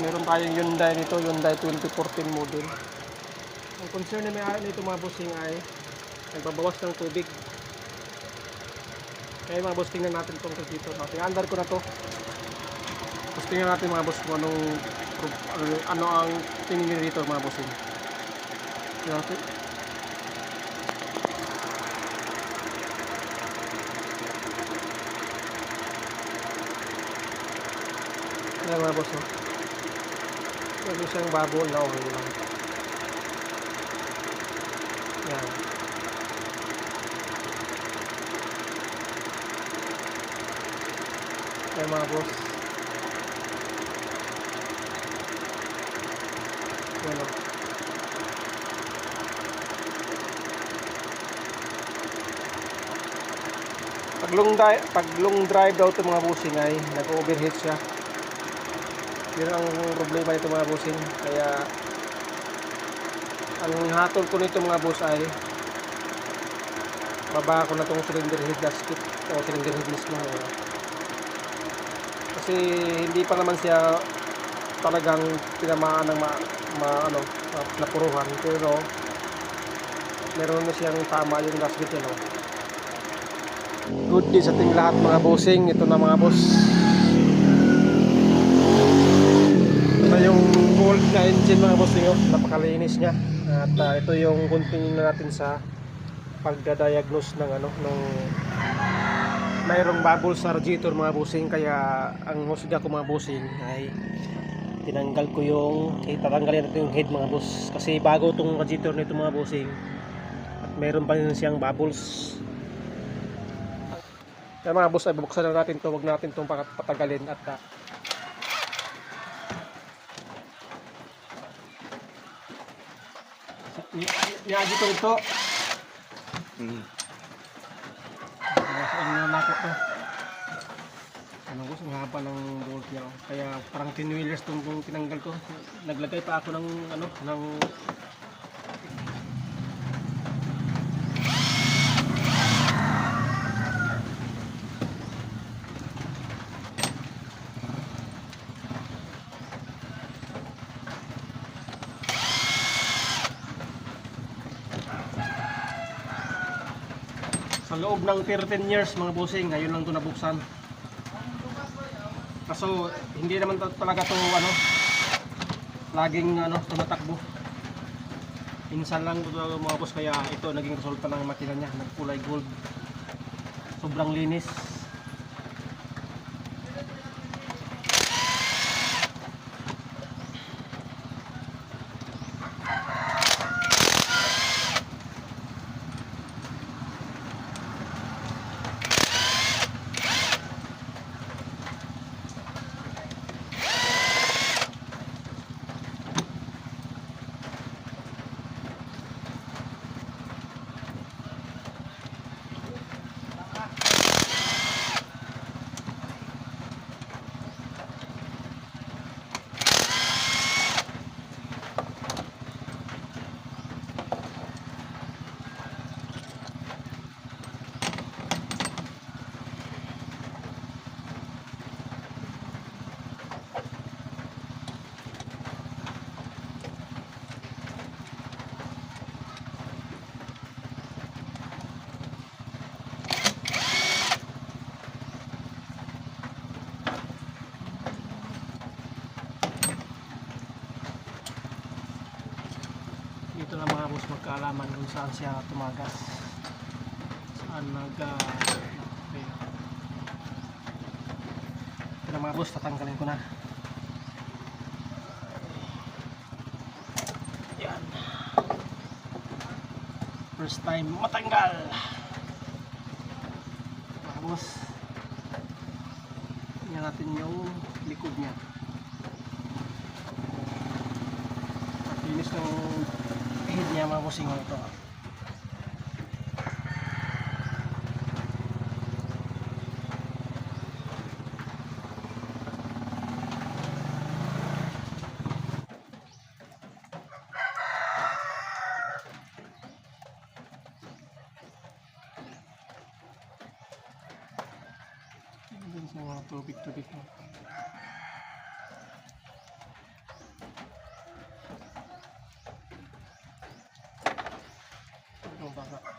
meron tayong Hyundai nito, Hyundai 2014 model. Ang concern na may nito mga bossing ay nagbabawas ng tubig. Kaya mga boss, tingnan natin itong natin. Under ko na to. Tapos tingnan natin mga boss kung anong ano, ano ang tingin nyo dito mga bossing. Tingnan natin. Ayan mga boss. Oh. Meron siyang bubble na okay lang. Yan. Ayan mga boss. Yan o. Pag long, drive, pag long drive daw ito mga busing ay nag-overheat siya. Yun ang problema nito mga busing. Kaya ang hatol ko nito mga boss ay baba ko na itong cylinder head gasket o cylinder head mismo. eh. Kasi hindi pa naman siya talagang tinamaan ng ma, ma ano, napuruhan pero meron na siyang tama yung gasket yun. Oh. Good day sa ating lahat mga bossing. Ito na mga boss. Ito yung gold na engine mga bossing. Oh. Napakalinis niya. At ah, ito yung continue na natin sa pagdadiagnose ng ano ng mayroong bubble sa radiator mga bossing kaya ang husga ko mga bossing ay tinanggal ko yung eh, tatanggalin natin yung head mga boss kasi bago itong radiator nito mga bossing at mayroon pa rin siyang bubbles kaya mga boss ay bubuksan na natin to wag natin itong patagalin at uh, Yagi ko ito. Mm. Ano na nakot to. Ano ko, ang haba ng bolt. Kaya parang 10 wheelers itong tinanggal ko. Naglagay pa ako ng ano, ng sa loob ng 13 years mga bossing, ngayon lang ito nabuksan. Kaso hindi naman ta- talaga to ano laging ano tumatakbo. Minsan lang ito mga boss kaya ito naging resulta ng makina niya, nagkulay gold. Sobrang linis. Boss magkaalaman kung saan siya tumagas. Saan nag uh, mga boss, tatanggalin ko na. Yan. First time matanggal. Mga boss. Tingnan natin yung likod niya. Linis ng head niya mga bossing oh, ito. Sa mga tubig-tubig mo. baka.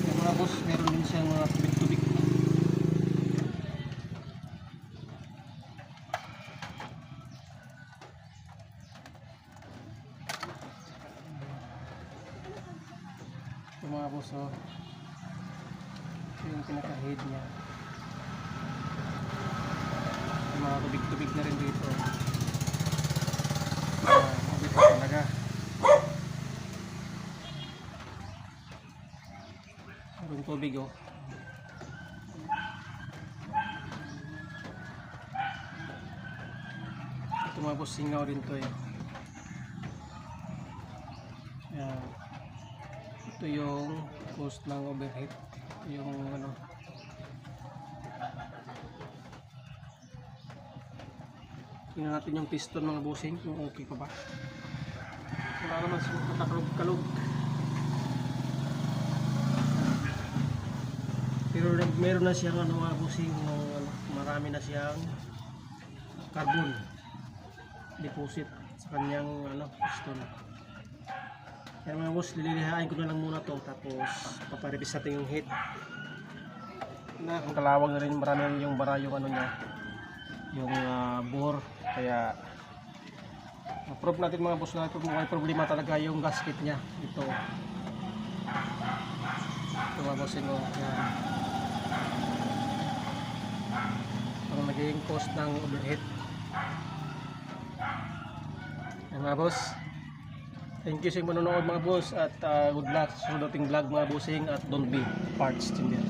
Yung mga boss, siyang mga tubig-tubig. Ito mga boss, oh. Ito yung pinaka-head niya. May mga tubig-tubig na rin dito. Ah, mabit talaga. Tubig oh. Boss, singaw rin to eh. Yan. Ito yung post ng overhead. Yung ano. Tingnan natin yung piston mga bossing kung okay pa ba. Wala naman siya katakalog-kalog. Pero meron na siyang ano mga busing ng ano, marami na siyang carbon deposit sa kanyang ano piston. Kaya mga boss, lililihain ko na lang muna to tapos paparibis natin yung head. Na, ang kalawang na rin marami yung bara yung ano niya yung ah, bore. Kaya approve natin mga boss na ito kung may problema talaga yung gasket niya. Ito. Ito mga bossing oh, yan ang naging cost ng overhead mga boss thank you sa manonood mga boss at uh, good luck sa sudating vlog mga bossing at don't be parts tinder